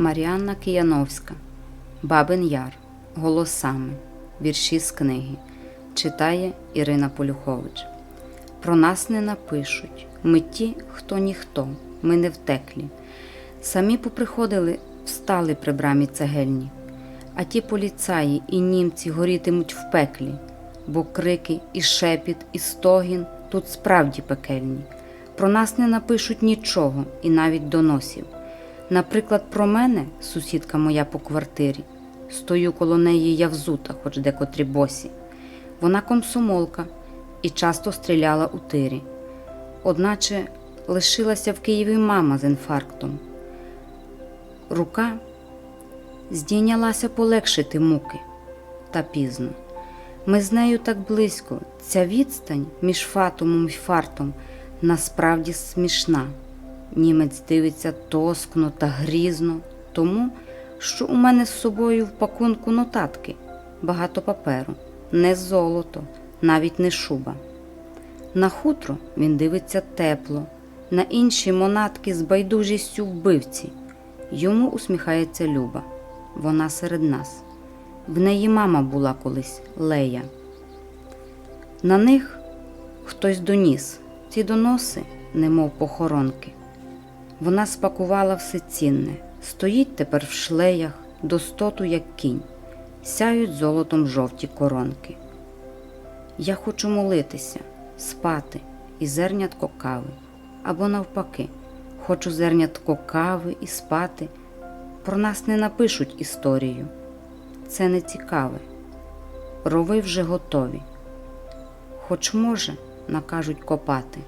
Маріанна Кияновська, Бабин Яр, Голосами, вірші з книги. Читає Ірина Полюхович. Про нас не напишуть. Ми ті, хто ніхто, ми не втеклі. Самі поприходили, встали при брамі цегельні. А ті поліцаї і німці горітимуть в пеклі, бо крики, і шепіт, і стогін тут справді пекельні. Про нас не напишуть нічого і навіть доносів. Наприклад, про мене, сусідка моя по квартирі, стою коло неї я взута, хоч декотрі босі. Вона комсомолка і часто стріляла у тирі. Одначе лишилася в Києві мама з інфарктом. Рука здійнялася полегшити муки, та пізно. Ми з нею так близько, ця відстань між фатумом і фартом насправді смішна. Німець дивиться тоскно та грізно, тому що у мене з собою в пакунку нотатки, багато паперу, не золото, навіть не шуба. На хутро він дивиться тепло, на інші монатки з байдужістю вбивці. Йому усміхається Люба. Вона серед нас. В неї мама була колись Лея. На них хтось доніс ці доноси, немов похоронки. Вона спакувала все цінне, стоїть тепер в шлеях, достоту, як кінь, сяють золотом жовті коронки. Я хочу молитися, спати і зернятко кави, або навпаки, хочу зернятко кави і спати. Про нас не напишуть історію. Це не цікаве. Рови вже готові. Хоч може, накажуть копати.